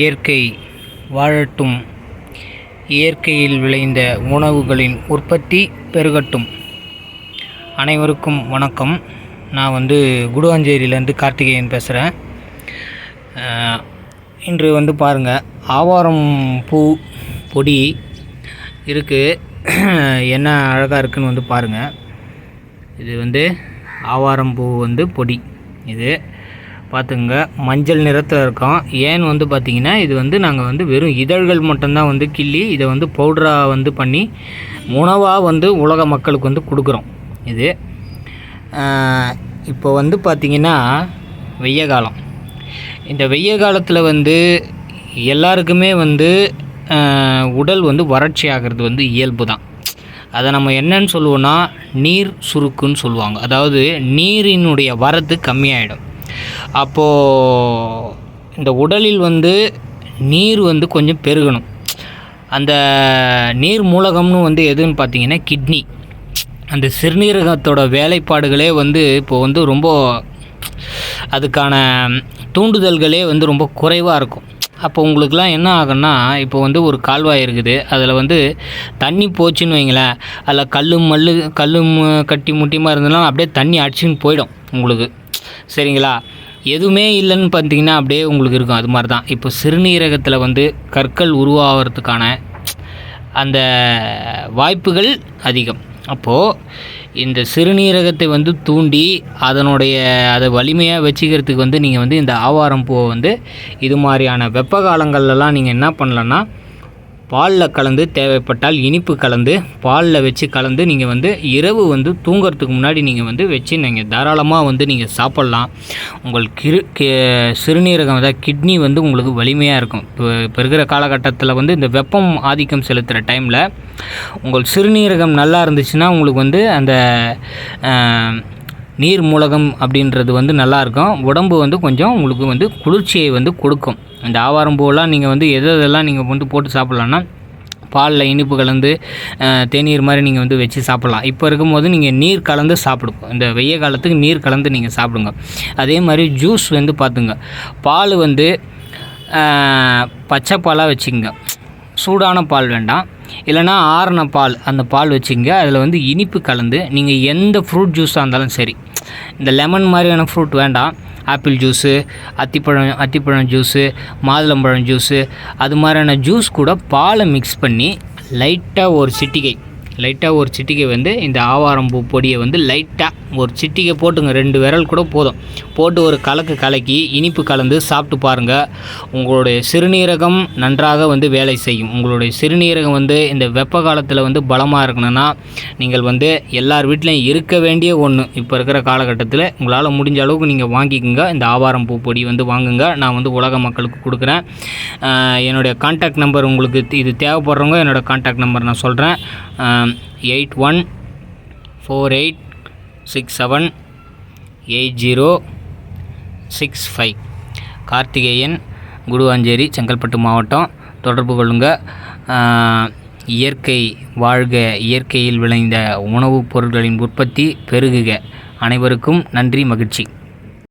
இயற்கை வாழட்டும். இயற்கையில் விளைந்த உணவுகளின் உற்பத்தி பெருகட்டும். அனைவருக்கும் வணக்கம். நான் வந்து குடுவாஞ்சேரியிலேருந்து கார்த்திகேயன் பேசுகிறேன் இன்று வந்து பாருங்கள் ஆவாரம் பூ பொடி இருக்குது என்ன அழகாக இருக்குன்னு வந்து பாருங்கள் இது வந்து ஆவாரம் பூ வந்து பொடி. இது பார்த்துங்க மஞ்சள் நிறத்தில் இருக்கும். ஏன்னு வந்து பார்த்திங்கன்னா இது வந்து நாங்கள் வந்து வெறும் இதழ்கள் மட்டும்தான் வந்து கிள்ளி இதை வந்து பவுடராக வந்து பண்ணி உணவாக வந்து உலக மக்களுக்கு வந்து கொடுக்குறோம். இது இப்போ வந்து பார்த்திங்கன்னா வெய்ய காலம். இந்த வெய்ய காலத்தில் வந்து எல்லாருக்குமே வந்து உடல் வந்து வறட்சி ஆகிறது வந்து இயல்பு தான். அதை நம்ம என்னன்னு சொல்லுவோன்னா நீர் சுருக்குன்னு சொல்லுவாங்க. அதாவது நீரினுடைய வரத்து கம்மியாயிடும். அப்போது இந்த உடலில் வந்து நீர் வந்து கொஞ்சம் பெருகணும். அந்த நீர் மூலகம்னு வந்து எதுன்னு பார்த்தீங்கன்னா கிட்னி அந்த சிறுநீரகத்தோட வேலைப்பாடுகளே வந்து இப்போ வந்து ரொம்ப அதுக்கான தூண்டுதல்களே வந்து ரொம்ப குறைவாக இருக்கும். அப்போ உங்களுக்குலாம் என்ன ஆகும்னா இப்போ வந்து ஒரு கால்வாய் இருக்குது. அதில் வந்து தண்ணி போச்சுன்னு வைங்களேன். அதில் கல் மல்லு கல் மு- கட்டி முட்டியமாக இருந்ததுனா அப்படியே தண்ணி அடிச்சுன்னு போயிடும் உங்களுக்கு. சரிங்களா? எதுவுமே இல்லைன்னு பார்த்தீங்கன்னா அப்படியே உங்களுக்கு இருக்கும். அது மாதிரி தான் இப்போ சிறுநீரகத்தில் வந்து கற்கள் உருவாகிறதுக்கான அந்த வாய்ப்புகள் அதிகம். அப்போது இந்த சிறுநீரகத்தை வந்து தூண்டி அதனுடைய அதை வலிமையாக வச்சுக்கிறதுக்கு வந்து நீங்கள் வந்து இந்த ஆவாரம் பூவை வந்து இது மாதிரியான வெப்ப காலங்கள்லலாம் நீங்கள் என்ன பண்ணலன்னா பாலில் கலந்து தேவைப்பட்டால் இனிப்பு கலந்து பாலில் வச்சு கலந்து நீங்கள் வந்து இரவு வந்து தூங்குறதுக்கு முன்னாடி நீங்கள் வந்து வச்சு நீங்கள் தாராளமாக வந்து நீங்கள் சாப்பிட்லாம். உங்கள் கிரு சிறுநீரகம் அதாவது கிட்னி வந்து உங்களுக்கு வலிமையாக இருக்கும். இப்போ இப்போ இருக்கிற காலகட்டத்தில் வந்து இந்த வெப்பம் ஆதிக்கம் செலுத்துகிற டைமில் உங்கள் சிறுநீரகம் நல்லா இருந்துச்சுன்னா உங்களுக்கு வந்து அந்த நீர் மூலகம் அப்படின்றது வந்து நல்லாயிருக்கும். உடம்பு வந்து கொஞ்சம் உங்களுக்கு வந்து குளிர்ச்சியை வந்து கொடுக்கும். இந்த ஆவாரம் பூவெல்லாம் நீங்கள் வந்து எது எதெல்லாம் நீங்கள் வந்து போட்டு சாப்பிட்லான்னா பாலில் இனிப்பு கலந்து தேநீர் மாதிரி நீங்கள் வந்து வச்சு சாப்பிட்லாம். இப்போ இருக்கும்போது நீங்கள் நீர் கலந்து சாப்பிடுங்க. இந்த வெய்ய காலத்துக்கு நீர் கலந்து நீங்கள் சாப்பிடுங்க. அதே மாதிரி ஜூஸ் வந்து பார்த்துங்க. பால் வந்து பச்சைப்பாலாக பச்சை வச்சுக்கோங்க. சூடான பால் வேண்டாம். இல்லைன்னா ஆறின பால் அந்த பால் வச்சுங்க. அதில் வந்து இனிப்பு கலந்து நீங்கள் எந்த ஃப்ரூட் ஜூஸாக இருந்தாலும் சரி. இந்த லெமன் மாதிரியான ஃப்ரூட் வேண்டாம். ஆப்பிள் ஜூஸு அத்திப்பழம் அத்திப்பழம் ஜூஸு மாதுளம்பழம் ஜூஸு அது மாதிரியான ஜூஸ் கூட பாலை மிக்ஸ் பண்ணி லைட்டாக ஒரு சிட்டிகை. லைட்டாக ஒரு சிட்டிகை வந்து இந்த ஆவாரம் பூ பொடியை வந்து லைட்டாக ஒரு சிட்டிகை போட்டுங்க. ரெண்டு விரல் கூட போதும். போட்டு ஒரு கலக்கு கலக்கி இனிப்பு கலந்து சாப்பிட்டு பாருங்கள் உங்களுடைய சிறுநீரகம் நன்றாக வந்து வேலை செய்யும். உங்களுடைய சிறுநீரகம் வந்து இந்த வெப்ப காலத்தில் வந்து பலமாக இருக்கணும்னா நீங்கள் வந்து எல்லார் வீட்லேயும் இருக்க வேண்டிய ஒன்று இப்போ இருக்கிற காலகட்டத்தில் உங்களால் முடிஞ்ச அளவுக்கு நீங்கள் வாங்கிக்கோங்க. இந்த ஆவாரம் பூ பொடி வந்து வாங்குங்க. நான் வந்து உலக மக்களுக்கு கொடுக்குறேன். என்னுடைய கான்டாக்ட் நம்பர் உங்களுக்கு இது தேவைப்படுறவங்க என்னோடய கான்டாக்ட் நம்பர் நான் சொல்கிறேன் eight one four eight six seven eight zero six five Karthikeyan Guduvanchery Chengalpattu மாவட்டம். தொடர்பு கொள்ளுங்கள் இயற்கை வாழ்க இயற்கையில் விளைந்த உணவுப் பொருட்களின் உற்பத்தி பெருகுக. அனைவருக்கும் நன்றி மகிழ்ச்சி.